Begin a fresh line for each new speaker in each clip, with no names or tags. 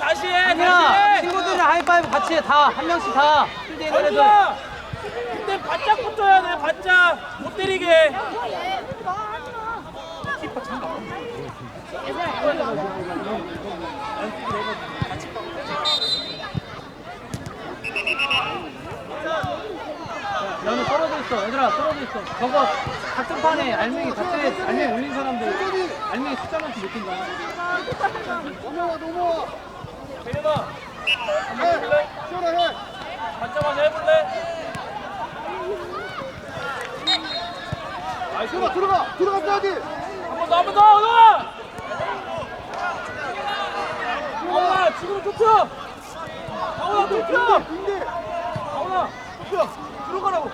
다시 형해 다시 해.
친구들이랑 하이파이브 같이 해. 다 한 명씩 다. 필드에 있는 애들.
원준아 근데 바짝 붙어야 돼 바짝. 못 때리게.
너는 떨어져 있어. 얘들아 떨어져 있어. 저거 같은 판에 알맹이 같은 알맹이 올린 사람들 알맹이 숫자만큼 못 뛴다
넘어와, 넘어와.
대현아
해. 시원해, 해.
받자마자 해볼래?
들어가, 들어가. 들어갔어야지.
한번 더 한 번더 올라와 가오나 지금 좁혀 가오나 좁혀
빈대.
가오나 좁혀 들어가라고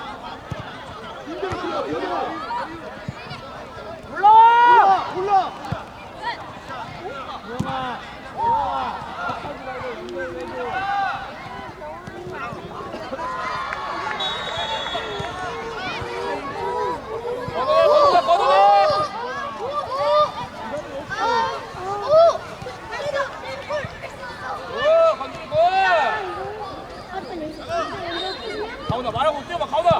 빈대로 들어가, 빈대로.
올라와
올라, 올라.
걷어내 걷어내 오 건드리 고 가오나 말하고 뛰어봐 가오나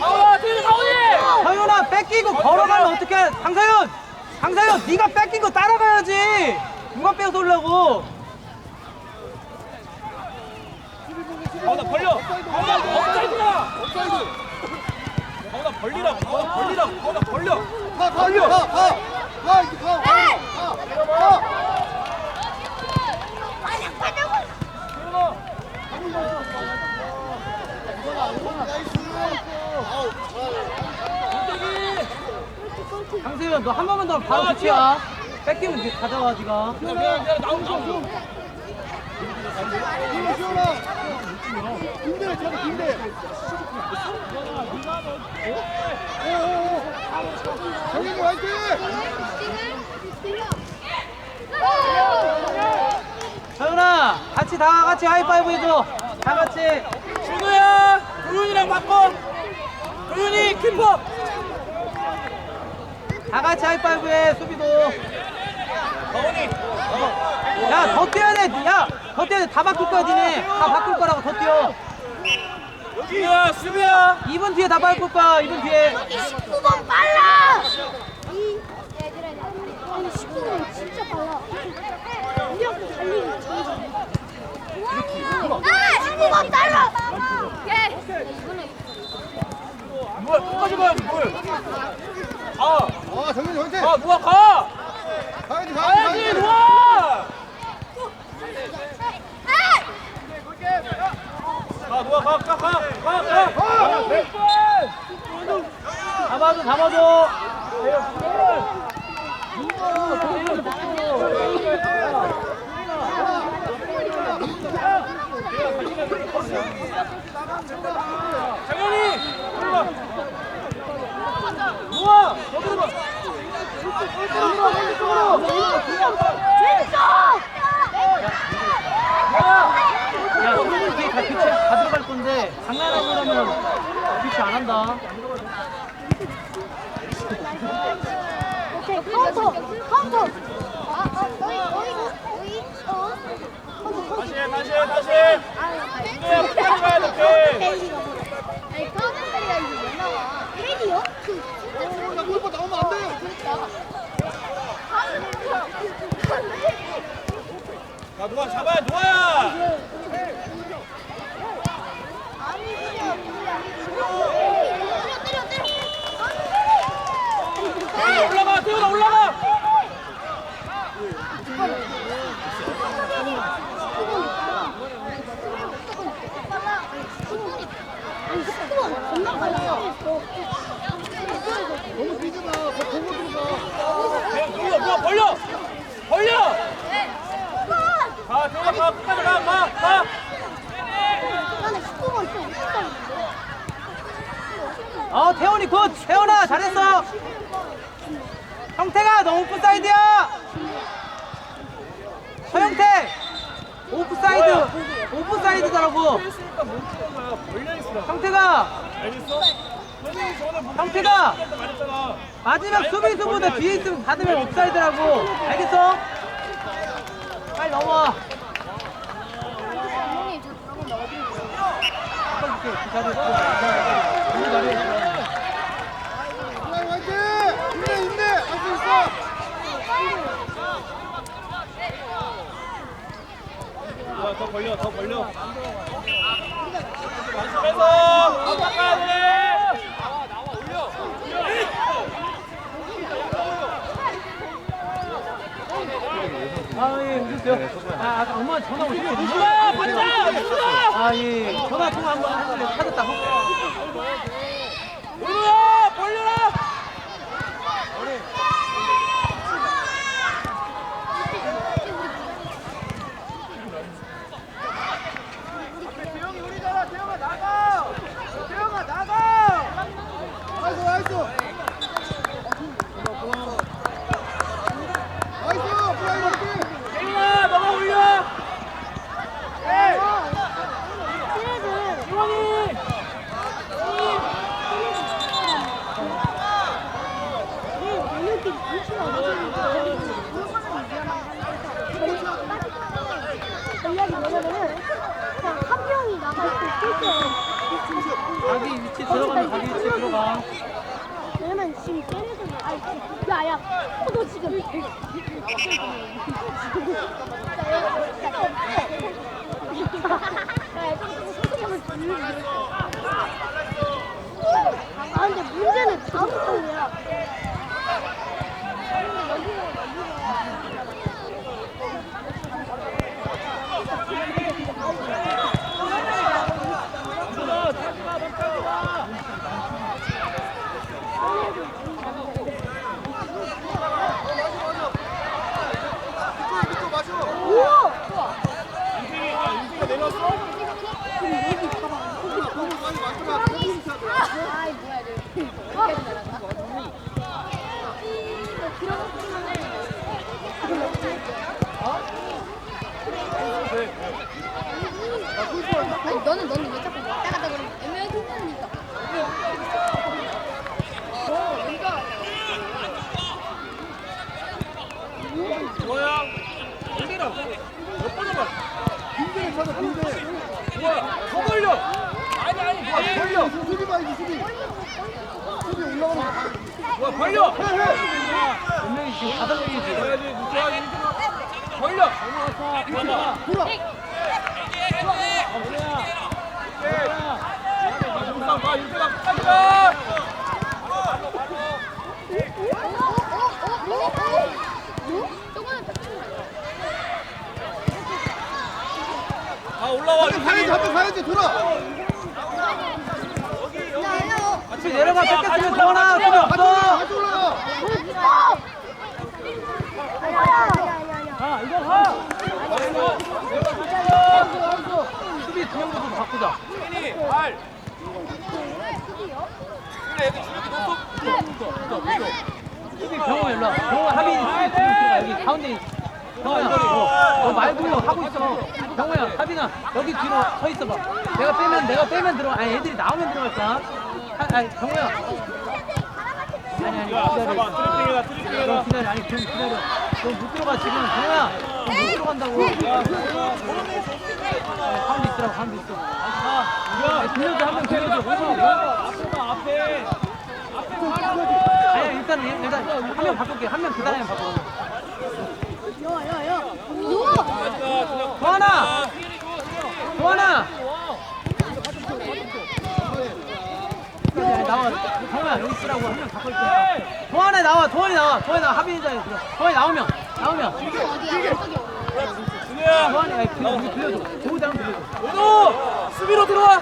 가오나 뛰어 가오니
서윤아 뺏기고 걸어가면 어떡해? 강서윤! 강서윤 네가 뺏긴 거 따라가야지! 누가 빼서 올라고?
가오나 벌려! 가오나 업사이드야
업사이드.
가오나 벌리라고! 가오나 벌리라고! 가오나 벌려!
가, 가, 가. 가, 이제 가. 가, 가.
태현아 공격이
강서윤 너 한 번만 더 바로 교체야 뺏기면
시원해. 빈대, 저기 빈대. 오오오. 정현이 화이팅!
서윤아 같이 다 같이 하이파이브 해줘 다 같이
준우야 도윤이랑 바꿔 도윤이 키퍼
다 같이 하이파이브 해 수비도 야더 뛰어야 돼 야 더 뛰어야 돼 다 바꿀 거야 니네 다 바꿀 거라고 더 뛰어
여기야 수비야
2분 뒤에 다 바꿀 거야 2분 뒤에
19번 빨라! 이 아니 19번 진짜 빨라. 우리하고 제일 잘해. 아! 19번 달라! 예! 이번에
뭐야 끝까지 가야지 뭘 가!
아, 정현이 화이팅!
가 누가 가!
가야지, 가야지,
가야지. 누가! 가 누가 가가가가 가!
가!
몇 번!
잡아줘 잡아줘
장현이! 누가! 야!
야 수비 뒤에 다 교체 다 들어갈 건데 장난하고 그러면 비치 안 한다.
오케이 카운터 카운터 아, 아, 너희 너희 너희 어 카운터
다시 해, 다시 해, 다시.
아,
네, 끝까지 가야 돼,
페이지가 뭐야? 아니 카운터가 이거 왜 나와? 페이지요? 그 진짜
나 골프 나오면 안 돼. 자, 누가 잡아야 누가야.
아니 그냥 때려 때려 때려
태훈아, 올라가, 태훈아, 올라가. 너무 뛰지 마. 더 보고 들어가. 그냥 눌러, 눌러, 벌려. 벌려. 가, 태훈아, 가, 끝까지 가, 가, 가.
나는 19번 좀 있었는데
어 태훈이 굿. 태훈아 잘했어. 형태가 너 오프사이드야. 서형태. 오프 사이드. 오프 사이드더라고.
있으니까 못 뛰는 거야. 벌려 있으라.
형태가
알겠어? 선생님 저번에 못
형태가
말했잖아.
마지막 수비수보다 뒤에 있으면 받으면 옵사이드라고. 알겠어? 빨리 넘어와.
형님 저 어디
있어. 그 자리에 있어.
그래, 화이팅! 힘내, 힘내! 할 수 있어! 야, 더 벌려, 더 벌려. 연습해서 압박해야 돼!
아, 예, 오셨어요? 아, 아까 엄마 전화 오셨어요?
누가 받자! 누가!
아, 예. 전화 통화 한번 하길래 찾았다고?
누가! 벌려라! 대영이 우리잖아. 대영아 나가. 대영아 나가. 나이스 나이스. 나이스 프라이머티. 대영아 너가 올려. 네. 이원이.
전략이 뭐냐면은 그냥 한 명이 나갈 때
자기 위치 들어가면 자기 위치 들어가.
왜냐면 지금 쟤네들 아니 지금 야야 어, 너 지금 아 근데 문제는 다음 판이야 우와
윤기가 내렸어?
아이 뭐야 이거 아니 너는 너는 왜 자꾸 왔다 갔다 그러니 애매하게 흔드니까
뭐야? 올리라고. 몇 번을 봐. 빈대를 쳐서 빈대. 뭐야? 더 벌려. 아니 아니 뭐 벌려. 수비 봐야지 수비. 수비 올라가는 거. 뭐 벌려. 해 해.
분명히 지금.
해야지 무서워야지. 벌려. 돌아. 아 뭐야? 오케이. 용상 봐. 윤태가 끝까지 가. 아 올라와. 가야지 한번 가야지 돌아.
같이 내려가 뺏겼으면 정원아 소리 없어.
같이 올라가.
아, 이거 가. 수비 두명 정도 바꾸자.
발.
병호 일로 와. 병호 들어가. 여기 가운데 어, 너 말고 하고 있어. 경호야, 하빈아, 여기 뒤로 서 있어봐. 내가 빼면, 내가 빼면 들어가. 아니, 애들이 나오면 들어갈 거야. 아, 아니, 경호야. 아니, 아니,
야,
기다려. 너 기다려, 아니, 좀 기다려. 너 못 들어가, 지금. 경호야, 들어간다고. 야, 가운데 있으라고, 한 명 바꿀게. 그 도하나! 나와. 여기. 도하나 나와, 도환이 나와. 도환이 나와. 합의 자리에 들어. 도환이 나오면, 나오면.
어디야 저기
준우야.
아니, 빌려, 우리 빌려줘. 도우 다음 빌려줘.
오도 수비로 들어와.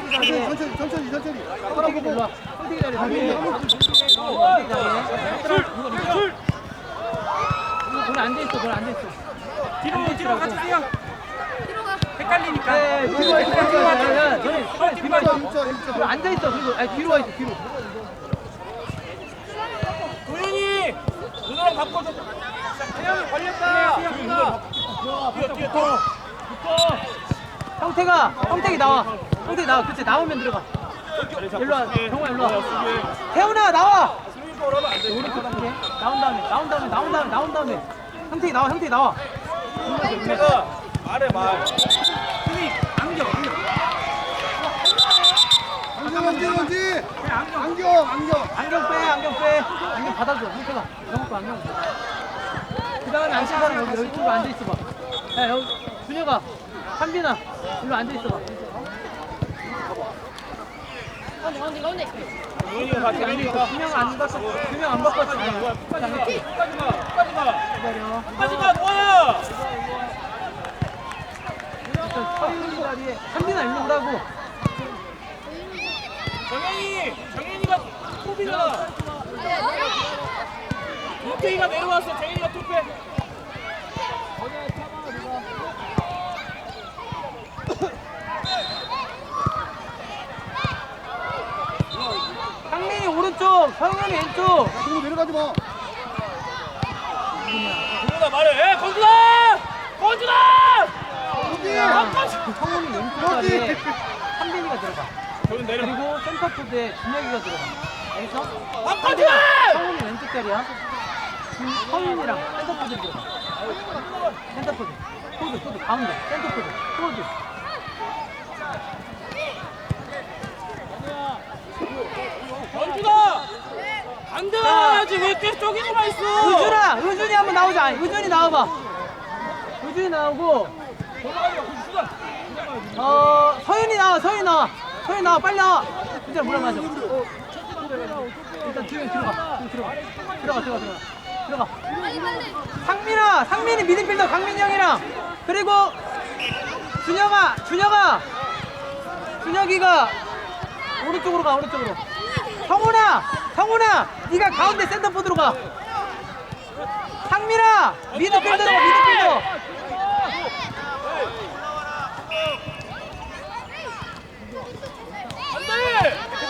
천천히 천천히 천천히
선택이 일로 와. 선택이 자리에.
줄, 줄.
돈 앉아있어, 돈 앉아있어.
뒤로 뒤로 같이 뛰어. 헷갈리니까.
네, 뒤로 와 있어, 뒤로 와 있어. 야, 너네, 너네 뒤로 와 있어.
6초 6초
뒤로 앉아있어, 그리고, 아니, 뒤로 와 있어, 뒤로.
도현이. 누나랑 바꿔줘. 태양이 걸렸다. 뛰어 뛰어 뛰어.
형태가, 형태기 나와. 형태기 나와. 그치, 나오면 들어가. 일로 와, 경호야, 일로 와. 태훈아, 나와! 거 같네. 나온 다음에, 나온 다음에, 나온 다음에, 나온 다음에. 형태기 나와, 형태기 나와.
내가 말해 말. 수비 안경 안경.
안경 안경 안지 안경 안경
안경 빼, 안경 빼. 안경 받아줘, 형태가. 형거 안경. 그 다음에 안쓴 사람 여기, 여기 쪽으로 앉아 있어봐. 야, 여기, 준혁아, 한빈아, 일로 앉아 있어봐.
도현이가 같이 앉아.
두명안 바꿨어. 두명 안 바꿨어.
끝까지 가. 끝까지 가. 끝까지 가.
기다려.
끝까지 가. 도현아.
일단 서윤이 자리에 한빈아 일로 오라고.
정현이. 정현이가 톱이잖아. 도태이가 내려왔어. 정현이가 톱해.
상민이 오른쪽, 서윤이 왼쪽.
뒤로 내려가지 마
건준아 말해. 에 건준아. 건준아.
어디
성훈이 왼쪽 자리에 한빈이가 들어가. 그리고 센터 포드에 준혁이가 들어가. 알겠어?
아, 건준아.
성훈이 왼쪽 자리야. 서윤이랑 센터 포드 들어가. 센터 포드. 포드, 포드, 가운데. 센터 포드. 포드.
건준아. 안 들어가야지 왜 계속 저기서만 있어.
의준아! 의준이 한번 나오자. 의준이 나와봐. 의준이 나오고, 어, 서윤이 나와, 서윤이 나와. 서윤이 나와, 빨리 나와. 진짜 물어 마셔. 일단 뒤에 들어가. 들어가. 들어가, 들어가, 들어가. 들어가. 상민아! 상민이 미드필더 강민이 형이랑. 그리고, 준혁아! 준혁아! 준혁이가 오른쪽으로 가, 오른쪽으로. 성훈아! 성훈아! 네가 가운데 센터포드로 가. 상민아! 미드필더로 가, 미드필더.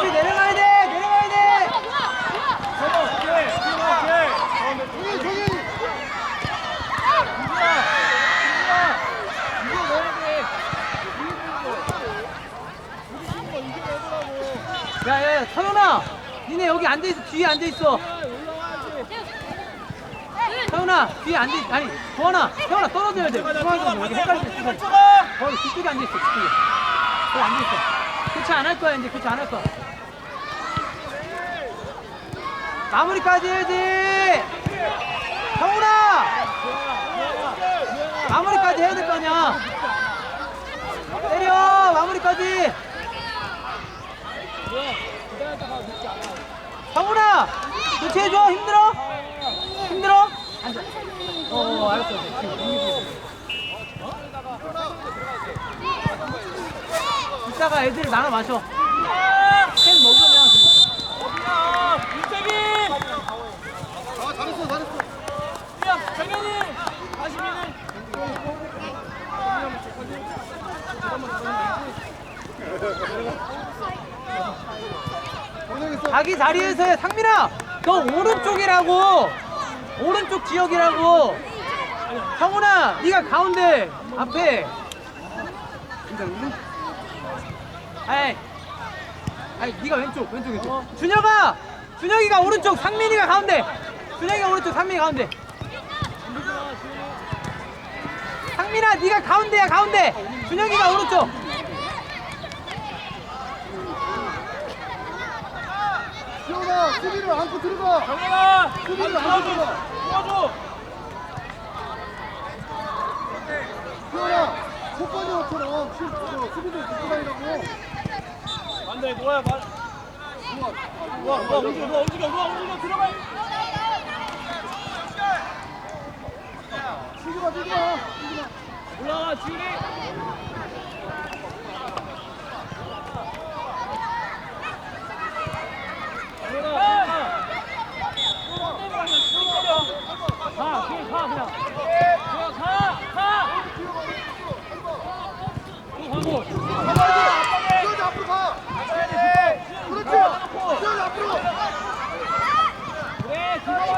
수비 내려가야 돼. 내려가야 돼.
오케이.
저기 저기
야, 야, 야, 서윤아. 니네 여기 앉아있어. 뒤에 앉아있어. 서윤아, 뒤에 앉아있어. 아니, 도원아. 서윤아, 떨어져야 돼. 중앙에서 여기. 헷갈려. 거기 뒤쪽에 앉아있어. 뒤쪽에. 거기 앉아있어. 교체 안 할 거야, 이제. 교체 안 할 거야. 마무리까지 해야지. 성훈아. 마무리까지 해야 될 거 아니야. 때려 마무리까지. 성훈아, 교체해줘 힘들어? 힘들어? 앉아. 어, 어 알았어. 이따가 애들 나눠 마셔. 캔 먹으면.
아 잘했어 잘했어 고생했어
자기 자리에서 해. 상민아, 너 오른쪽이라고. 오른쪽 지역이라고. 성훈아, 네가 가운데 앞에. 아이, 아이, 네가 왼쪽, 왼쪽, 왼쪽. 준혁아, 준혁이가 오른쪽, 상민이가 가운데. 준혁이가 오른쪽, 상민이 가운데. 상민아, 네가 가운데야, 가운데. 준혁이가 오른쪽.
수비를 안고 들어가.
정현아
수비를 안고 들어가.
도와줘.
시원아 속바지처럼 수비를 듣고 다니라고.
안돼 노아야 말 노아 노아 움직여 노아 움직여 노아 움직여 들어가.
뛰지마 뛰지마 뛰지 마
올라가 지훈이 가, 그냥 가, 그냥. 그냥 가, 가. 또 가고.
가봐야지 시원이 앞으로 가 그렇지 시원이 앞으로
그래, 들어가.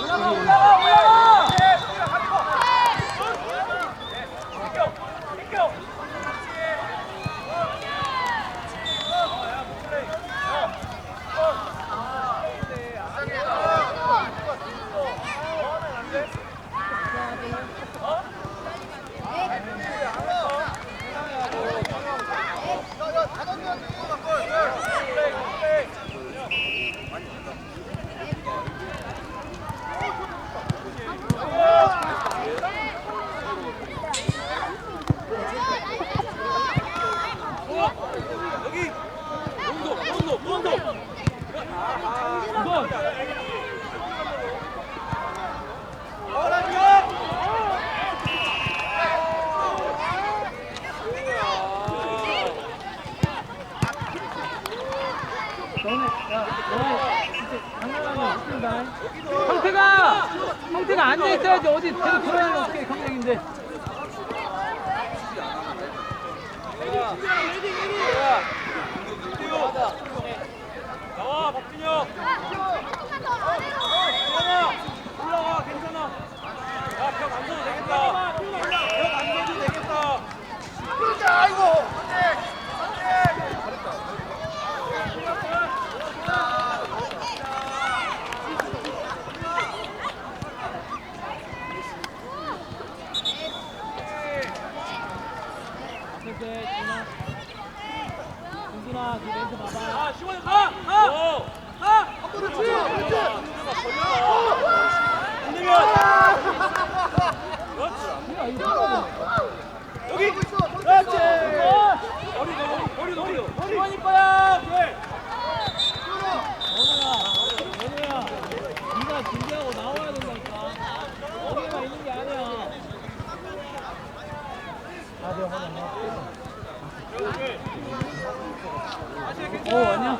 올라가, 올라가, 올라가. 비켜, 비켜. 여기. 온도, 온도, 온도. 이건.
너네, 야, 너네 진짜 장난하면 웃긴다.
형태가 형태가 앉아 있어야지 어디 계속 돌아다니면 어떻게 경쟁인데
나와, 박진혁. 올라가, 올라가, 괜찮아. 야, 벽안 서도 되겠다. 벽안 서도 되겠다.
준준아, 네 멘트 봐봐.
가, 시원해, 가, 가, 가.
그렇지 그렇지
여기
하고 있어
그렇지 머리 머리 머리 머리 머리 시원이 거야 그래
연우야, 네가 준비하고 나와야 된다니까. 여기가 있는 게 아니야. 어, 아니야.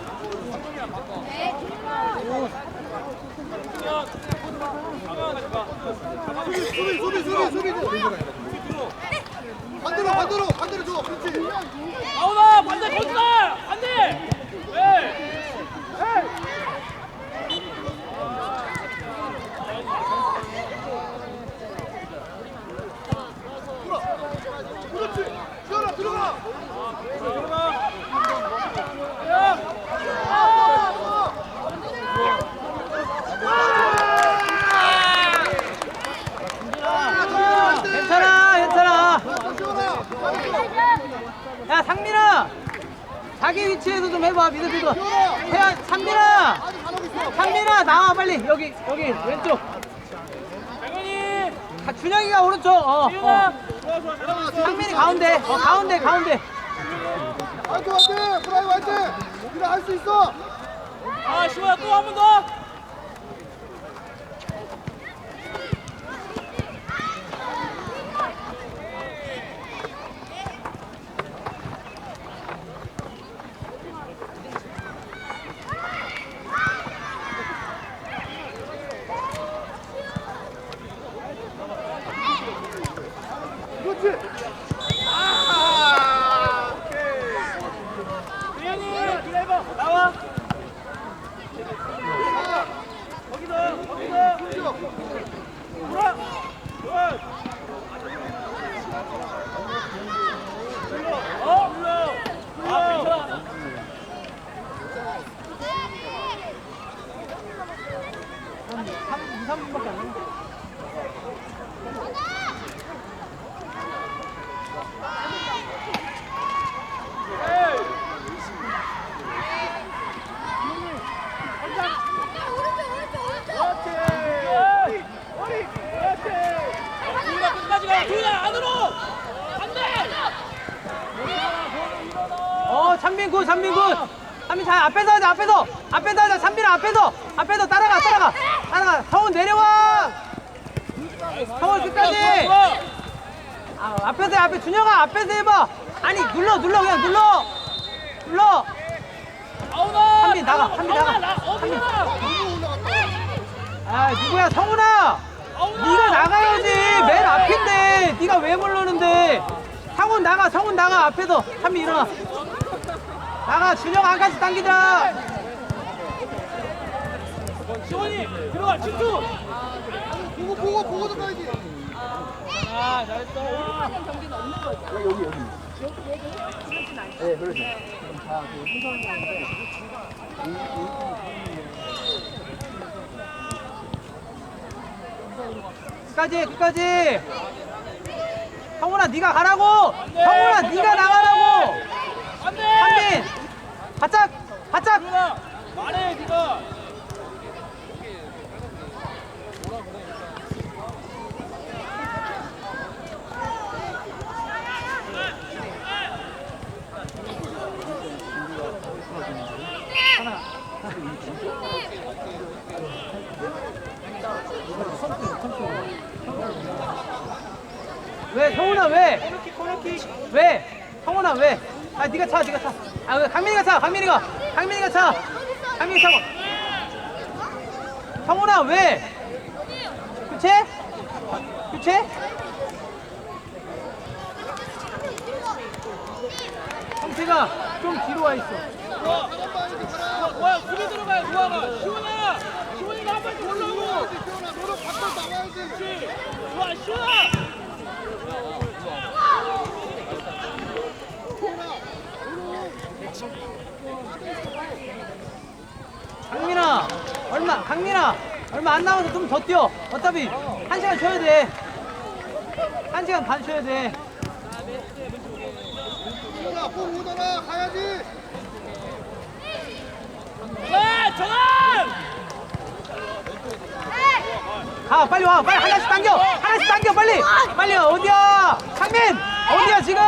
수비 수비 수비 수비 수비 반대로 반대로 반대로 줘 그렇지
나오나 반대 거기다 반대 네
그렇지 시원아 들어가
들어가
괜찮아 괜찮아
시원아
야 상민아 자기 위치에서 좀 해봐 상민아
아직 안 하고 있어.
상민아 나와 빨리 여기 여기 왼쪽
당연히
가- 준영이가 오른쪽 어, 어. 상민이 가운데 어, 가운데 가운데
화이팅 화이팅! 브라이 화이팅! 우리가 할 수 있어!
아 시호야 또한 번 더.
그렇지! 아!
당연히 기다려봐. 나와. 거기서 거기서 돌아. 돌아. 불러. 어 불러. 아 괜찮아.
한 3, 2, 3분밖에 안 남았어
오른쪽 오른쪽 오른쪽.
그렇지. 머리. 그렇지. 주인아 끝까지 가. 주인아 안으로. 안돼.
어 찬민 굿 찬민 굿. 찬민 잘 앞에서 하자 앞에서. 앞에서 하자 찬민아 앞에서. 앞에서 따라가 따라가. 따라가. 성훈 내려와. 성훈 끝까지. 아, 앞에서 해, 앞에 준영아 앞에서 해봐. 아니 눌러 눌러 그냥 눌러. 눌러. 한빈 나가, 한빈 나가.
올라갔다.
아 누구야? 성훈아. 네가 나가야지. 맨 앞인데. 네가 왜 모르는데? 상훈 나가 성훈 나가. 앞에서. 찬민 일어나 나가 준영 안까지 당기자.
시원이 들어가 집중.
보고 보고 보고 들어가야지.
아 잘했어.
끝까지 끝까지. 성훈아 네가 가라고. 성훈아 네가 나가라고
안돼.
한빈 바짝
누나 말해 네가.
왜 성훈아 왜? 왜? 성훈아 왜? 아 네가 차 네가 차. 아 왜? 강민이가 차 강민이가 강민이가 차. 강민이 차고. 성훈아 왜? 교체? 교체? 성태가 좀 뒤로 와 있어.
뭐야 수비 들어가요 누아가 시원아 시원이가 한 발씩 올라오고
너는 바깥 나와야지.
좋아 시원아
강민아 얼마 강민아 얼마 안 남아서 좀 더 뛰어. 어차피 한 시간 쉬어야 돼한 시간 반 쉬어야 돼.
야, 공 오잖아. 가야지.
전환
가 빨리 와. 빨리 하나씩 당겨. 하나씩 당겨 빨리. 빨리 와, 어디야? 상민 어디야 지금